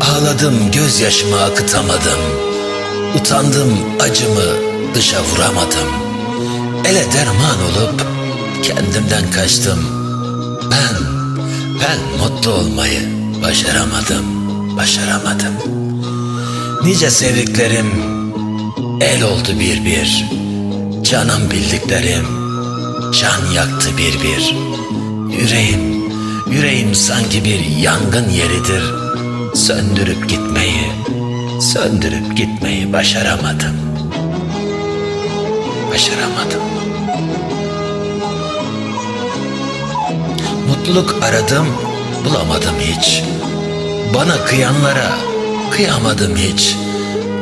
Ağladım gözyaşımı akıtamadım. Utandım acımı dışa vuramadım. Ele derman olup kendimden kaçtım. Ben, ben mutlu olmayı başaramadım Başaramadım. Nice sevdiklerim el oldu bir bir. Canım bildiklerim can yaktı bir bir. Yüreğim, sanki bir yangın yeridir. Söndürüp gitmeyi, söndürüp gitmeyi başaramadım Başaramadım Mutluluk aradım, bulamadım hiç. Bana kıyanlara kıyamadım hiç.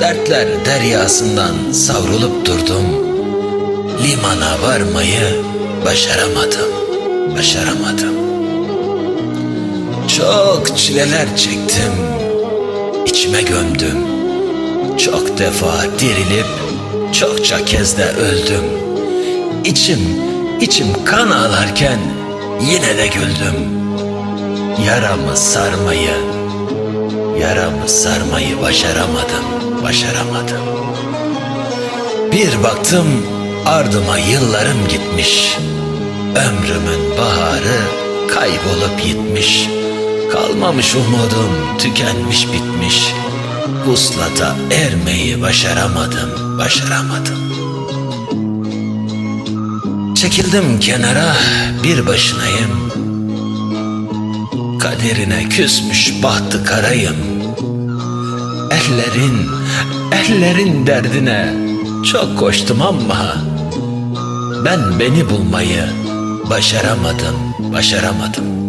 Dertler deryasından savrulup durdum. Limana varmayı başaramadım Başaramadım Çok çileler çektim içime gömdüm. Çok defa dirilip çokça kez de öldüm. İçim, içim kan ağlarken yine de güldüm. Yaramı sarmayı, yaramı sarmayı başaramadım, başaramadım. Bir baktım ardıma yıllarım gitmiş. Ömrümün baharı kaybolup gitmiş Kalmamış umudum tükenmiş bitmiş. Vuslata ermeyi başaramadım, başaramadım. Çekildim kenara bir başınayım. Kaderine küsmüş bahtı karayım. Ellerin, ellerin derdine çok koştum ama Ben beni bulmayı başaramadım, başaramadım